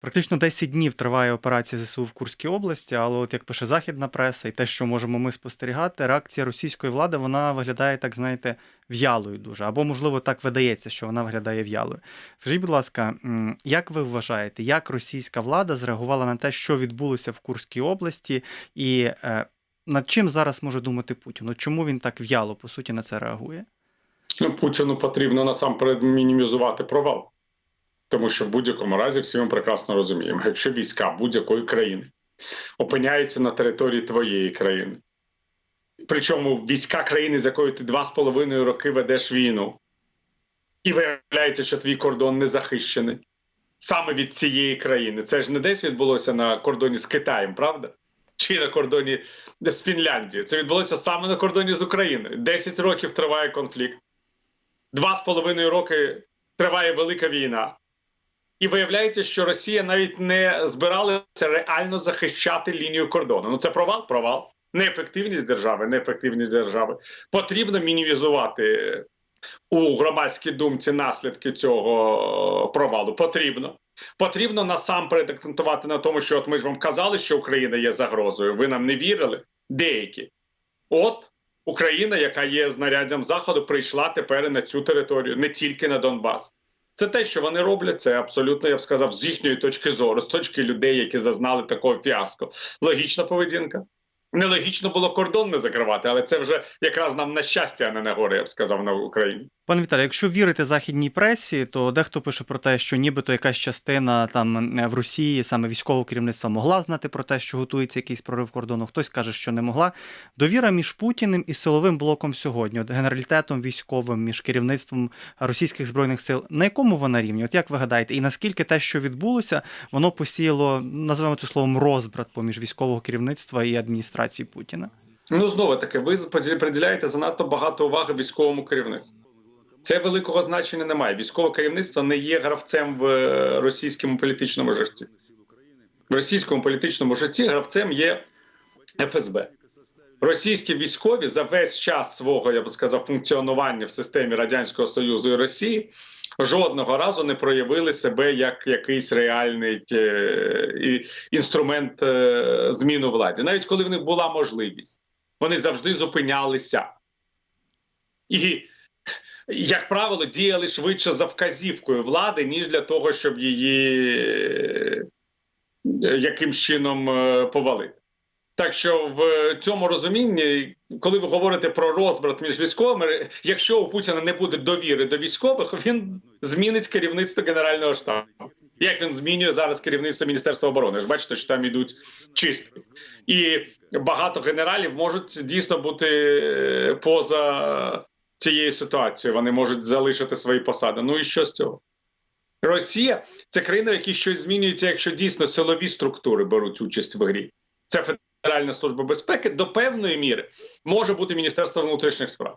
Практично 10 днів триває операція ЗСУ в Курській області, але от як пише західна преса, і те, що можемо ми спостерігати, реакція російської влади вона виглядає, так знаєте, в'ялою дуже. Або, можливо, так видається, що вона виглядає в'ялою. Скажіть, будь ласка, як ви вважаєте, як російська влада зреагувала на те, що відбулося в Курській області, і е, над чим зараз може думати Путін? От Чому він так в'яло, по суті, на це реагує? Ну, Путіну потрібно насамперед мінімізувати провал. Тому що в будь-якому разі всі ми прекрасно розуміємо, якщо війська будь-якої країни опиняються на території твоєї країни, причому війська країни, з якою ти два з половиною роки ведеш війну, і виявляється, що твій кордон не захищений саме від цієї країни. Це ж не десь відбулося на кордоні з Китаєм, правда? Чи на кордоні з Фінляндією. Це відбулося саме на кордоні з Україною. Десять років триває конфлікт. Два з половиною роки триває велика війна. І виявляється, що Росія навіть не збиралася реально захищати лінію кордону. Ну це провал, провал. Неефективність держави, неефективність держави. Потрібно мінімізувати у громадській думці наслідки цього провалу. Потрібно. Потрібно насамперед акцентувати на тому, що от ми ж вам казали, що Україна є загрозою. Ви нам не вірили? Деякі. От Україна, яка є знаряддям заходу, прийшла тепер на цю територію, не тільки на Донбас. Це те, що вони роблять, це абсолютно, я б сказав, з їхньої точки зору, з точки людей, які зазнали такого фіаско. Логічна поведінка. Нелогічно було кордон не закривати, але це вже якраз нам на щастя, а не на горе, я б сказав, на Україні. Пане Віталію, якщо вірити західній пресі, то дехто пише про те, що нібито якась частина там е, в Росії, саме військового керівництва, могла знати про те, що готується якийсь прорив кордону. Хтось каже, що не могла. Довіра між Путіним і силовим блоком сьогодні, от генералітетом військовим, між керівництвом російських збройних сил. На якому вона рівні? От як ви гадаєте, і наскільки те, що відбулося, воно посіяло, називаємо це словом, розбрат поміж військового керівництва і адміністрації Путіна? Ну знову таки, ви приділяєте занадто багато уваги військовому керівництву. Це великого значення немає. Військове керівництво не є гравцем в е, російському політичному житті. В російському політичному житті гравцем є ФСБ. Російські військові за весь час свого, я би сказав, функціонування в системі Радянського Союзу і Росії жодного разу не проявили себе як якийсь реальний е, інструмент е, зміну владі. Навіть коли в них була можливість, вони завжди зупинялися. І як правило, діяли швидше за вказівкою влади, ніж для того, щоб її е, якимсь чином е, повалити. Так що в цьому розумінні, коли ви говорите про розбрат між військовими, якщо у Путіна не буде довіри до військових, він змінить керівництво Генерального штабу. Як він змінює зараз керівництво Міністерства оборони? Ж бачите, що там ідуть чистки, і багато генералів можуть дійсно бути е, поза цією ситуацією. Вони можуть залишити свої посади. Ну і що з цього? Росія це країна, в якій щось змінюється, якщо дійсно силові структури беруть участь в грі. Це Федеральна служба безпеки до певної міри може бути Міністерство внутрішніх справ.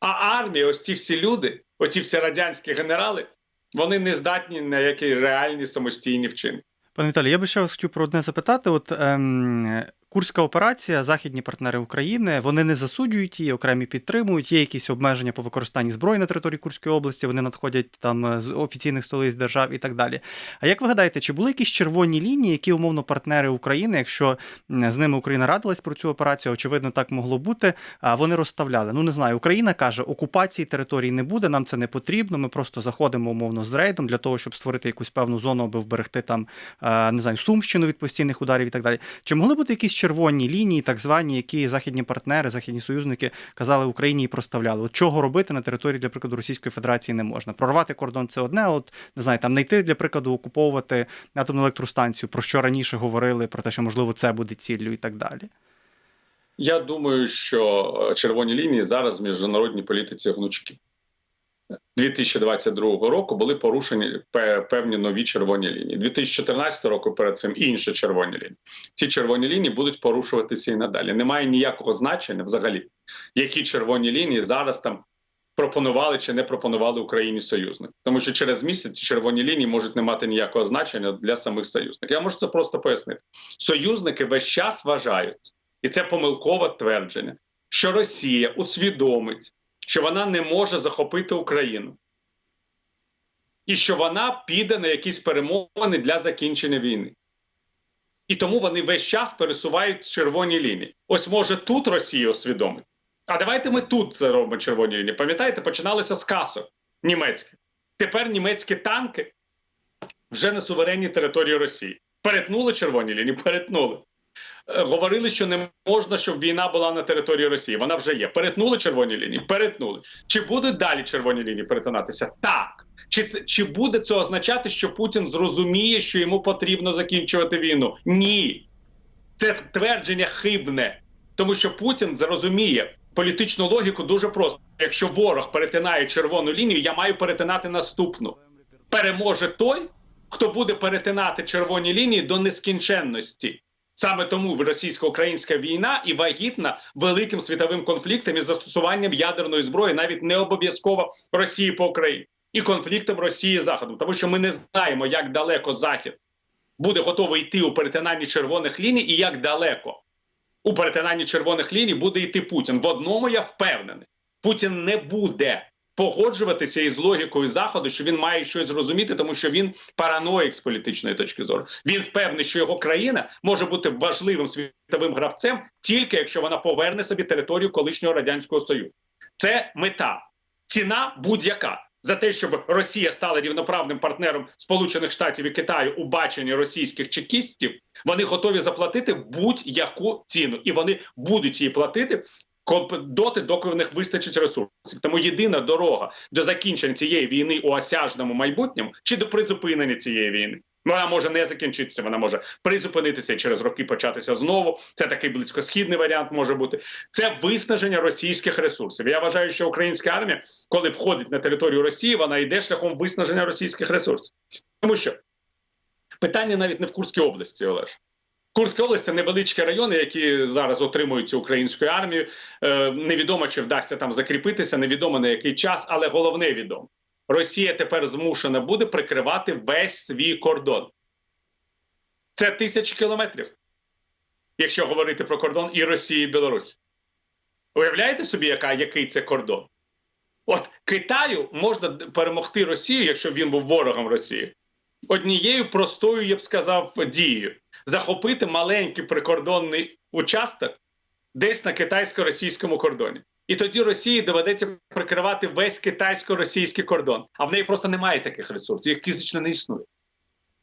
А армія, ось ці всі люди, оці всі радянські генерали, вони не здатні на які реальні самостійні вчинки. Пане Віталій, я би ще вас хотів про одне запитати. От ем, Курська операція, західні партнери України, вони не засуджують її, окремі підтримують. Є якісь обмеження по використанні зброї на території Курської області. Вони надходять там з офіційних столиць держав і так далі. А як ви гадаєте, чи були якісь червоні лінії, які умовно партнери України, якщо з ними Україна радилась про цю операцію, очевидно, так могло бути. А вони розставляли. Ну не знаю, Україна каже, окупації території не буде, нам це не потрібно. Ми просто заходимо умовно з рейдом для того, щоб створити якусь певну зону, аби вберегти там не знаю, сумщину від постійних ударів і так далі. Чи могли бути якісь червоні лінії, так звані, які західні партнери, західні союзники казали Україні і проставляли. От чого робити на території, для прикладу, Російської Федерації не можна. Прорвати кордон це одне. От не знаю, там не для прикладу, окуповувати атомну електростанцію, про що раніше говорили, про те, що можливо це буде ціллю і так далі. Я думаю, що червоні лінії зараз в міжнародній політиці гнучки. 2022 року були порушені певні нові червоні лінії. 2014 року перед цим інші червоні лінії. Ці червоні лінії будуть порушуватися і надалі. Немає ніякого значення взагалі, які червоні лінії зараз там пропонували чи не пропонували Україні союзники. Тому що через місяць червоні лінії можуть не мати ніякого значення для самих союзників. Я можу це просто пояснити. Союзники весь час вважають, і це помилкове твердження, що Росія усвідомить що вона не може захопити Україну. і що вона піде на якісь перемовини для закінчення війни. І тому вони весь час пересувають червоні лінії. Ось може тут Росія усвідомить. А давайте ми тут заробимо червоні лінії. Пам'ятаєте, починалося з касок німецьких. Тепер німецькі танки вже на суверенній території Росії. Перетнули червоні лінії, перетнули. Е, Говорили, що не можна, щоб війна була на території Росії. Вона вже є. Перетнули червоні лінії? Перетнули. Чи будуть далі червоні лінії перетинатися? Так. Чи чи буде це означати, що Путін зрозуміє, що йому потрібно закінчувати війну? Ні. Це твердження хибне, тому що Путін зрозуміє політичну логіку дуже просто. Якщо ворог перетинає червону лінію, я маю перетинати наступну. Переможе той, хто буде перетинати червоні лінії до нескінченності. Саме тому російсько-українська війна і вагітна великим світовим конфліктом із застосуванням ядерної зброї, навіть не обов'язково Росії по Україні, і конфліктом Росії Заходом, тому що ми не знаємо, як далеко Захід буде готовий йти у перетинанні червоних ліній, і як далеко у перетинанні червоних ліній буде йти Путін. В одному я впевнений, Путін не буде погоджуватися із логікою заходу, що він має щось зрозуміти, тому що він параноїк з політичної точки зору. Він впевнений, що його країна може бути важливим світовим гравцем тільки якщо вона поверне собі територію колишнього радянського союзу. Це мета, ціна будь-яка. За те, щоб Росія стала рівноправним партнером Сполучених Штатів і Китаю у баченні російських чекістів, вони готові заплатити будь-яку ціну, і вони будуть її платити доти, доки в них вистачить ресурсів. Тому єдина дорога до закінчення цієї війни у осяжному майбутньому чи до призупинення цієї війни. Вона може не закінчитися, вона може призупинитися і через роки початися знову. Це такий близькосхідний варіант може бути. Це виснаження російських ресурсів. Я вважаю, що українська армія, коли входить на територію Росії, вона йде шляхом виснаження російських ресурсів. Тому що питання навіть не в Курській області, Олеж. Курська область це невеличкі райони, які зараз отримуються українською армією. Е, невідомо, чи вдасться там закріпитися, невідомо на який час, але головне відомо. Росія тепер змушена буде прикривати весь свій кордон. Це тисячі кілометрів, якщо говорити про кордон і Росії, і Білорусі. Уявляєте собі, яка, який це кордон? От Китаю можна перемогти Росію, якщо він був ворогом Росії, однією простою, я б сказав, дією захопити маленький прикордонний участок десь на китайсько-російському кордоні. І тоді Росії доведеться прикривати весь китайсько-російський кордон. А в неї просто немає таких ресурсів, їх фізично не існує.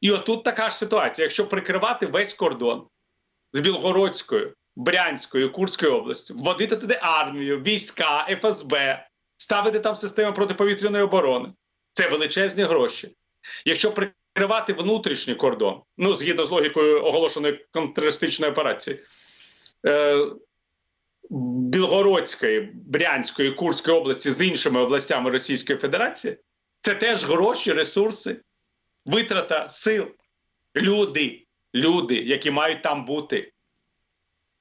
І отут така ж ситуація: якщо прикривати весь кордон з Білгородською, Брянською, Курською областю, вводити туди армію, війська, ФСБ, ставити там систему протиповітряної оборони, це величезні гроші. Якщо прикривати внутрішній кордон, ну згідно з логікою оголошеної контртерористичної операції. Е, Білгородської, Брянської, Курської області з іншими областями Російської Федерації, це теж гроші, ресурси, витрата сил, люди, люди, які мають там бути,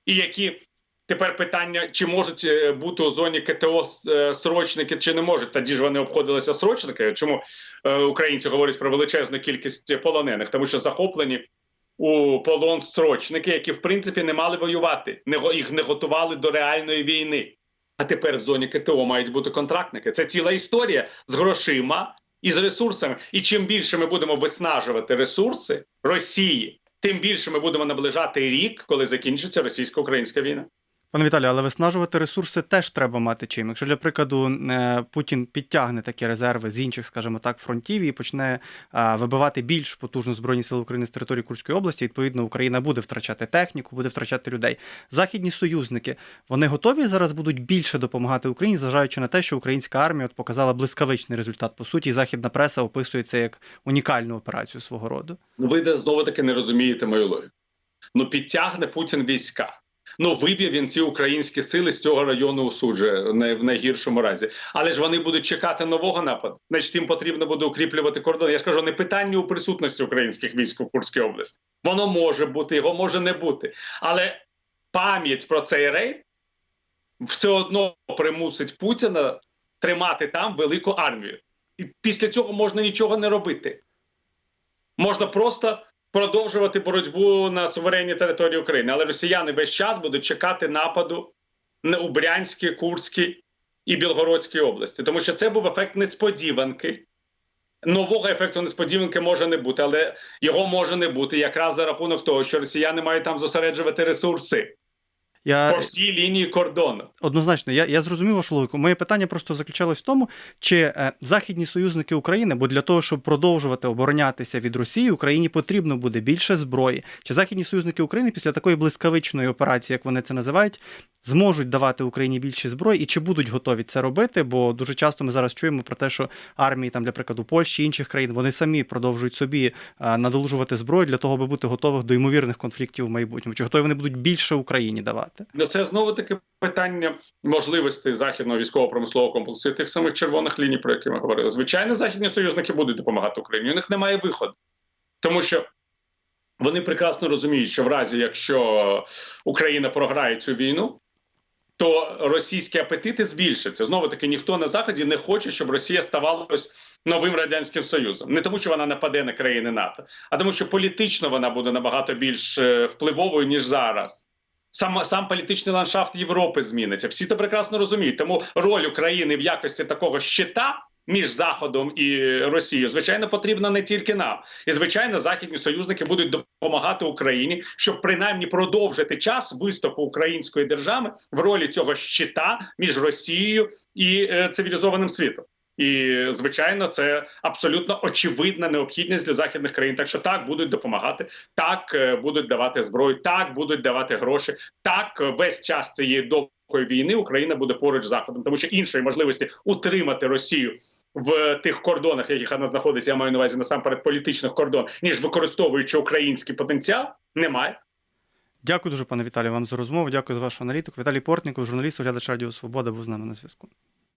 і які тепер питання, чи можуть е, бути у зоні КТО е, срочники, чи не можуть. Тоді ж вони обходилися срочниками. Чому е, українці говорять про величезну кількість полонених? Тому що захоплені у полон строчники, які в принципі не мали воювати, їх не готували до реальної війни. А тепер в зоні КТО мають бути контрактники. Це ціла історія з грошима і з ресурсами. І чим більше ми будемо виснажувати ресурси Росії, тим більше ми будемо наближати рік, коли закінчиться російсько-українська війна. Пане Віталію, але виснажувати ресурси теж треба мати чим. Якщо для прикладу е, Путін підтягне такі резерви з інших, скажімо так, фронтів і почне е, вибивати більш потужну збройні сили України з території Курської області, відповідно, Україна буде втрачати техніку, буде втрачати людей. Західні союзники вони готові зараз будуть більше допомагати Україні, зважаючи на те, що українська армія от показала блискавичний результат. По суті, західна преса описує це як унікальну операцію свого роду. Ну, ви знову таки не розумієте мою логіку. Ну, підтягне Путін війська. Ну, виб'є він ці українські сили з цього району усуджує не в найгіршому разі. Але ж вони будуть чекати нового нападу. Значить, їм потрібно буде укріплювати кордон. Я ж кажу, не питання у присутності українських військ у Курській області. Воно може бути, його може не бути. Але пам'ять про цей рейд все одно примусить Путіна тримати там велику армію. І після цього можна нічого не робити. Можна просто продовжувати боротьбу на суверенній території України. Але росіяни весь час будуть чекати нападу на- у Брянській, Курській і Білгородській області, тому що це був ефект несподіванки. нового ефекту несподіванки може не бути, але його може не бути якраз за рахунок того, що росіяни мають там зосереджувати ресурси Я по всій лінії кордону. Однозначно, я, я зрозумів вашу логіку. Моє питання просто заключалось в тому, чи е, західні союзники України, бо для того, щоб продовжувати оборонятися від Росії, Україні потрібно буде більше зброї. Чи західні союзники України після такої блискавичної операції, як вони це називають, зможуть давати Україні більше зброї, і чи будуть готові це робити? Бо дуже часто ми зараз чуємо про те, що армії, там, для прикладу, Польщі інших країн, вони самі продовжують собі е, надолужувати зброю для того, аби бути готових до ймовірних конфліктів в майбутньому. Чи готові вони будуть більше Україні давати? Ну, це знову таки питання можливостей західного військово-промислового комплексу тих самих червоних ліній, про які ми говорили. Звичайно, західні союзники будуть допомагати Україні. У них немає виходу, тому що вони прекрасно розуміють, що в разі, якщо Україна програє цю війну. То російські апетити збільшаться. Знову таки, ніхто на заході не хоче, щоб Росія ставала новим радянським союзом. Не тому, що вона нападе на країни НАТО, а тому, що політично вона буде набагато більш е, впливовою ніж зараз. Сам сам політичний ландшафт Європи зміниться. Всі це прекрасно розуміють. Тому роль України в якості такого щита між Заходом і Росією, звичайно, потрібна не тільки нам. І звичайно, західні союзники будуть допомагати Україні, щоб принаймні продовжити час виступу української держави в ролі цього щита між Росією і е, цивілізованим світом. І звичайно, це абсолютно очевидна необхідність для західних країн. Так що так будуть допомагати, так е, будуть давати зброю, так будуть давати гроші. Так е, весь час цієї довгої війни Україна буде поруч з заходом, тому що іншої можливості утримати Росію в тих кордонах, яких вона знаходиться, я маю на увазі насамперед політичних кордон, ніж використовуючи український потенціал, немає. Дякую дуже, пане Віталію, вам за розмову. Дякую за вашу аналітику. Віталій Портніков, журналіст, оглядач Радіо Свобода, був з нами на зв'язку.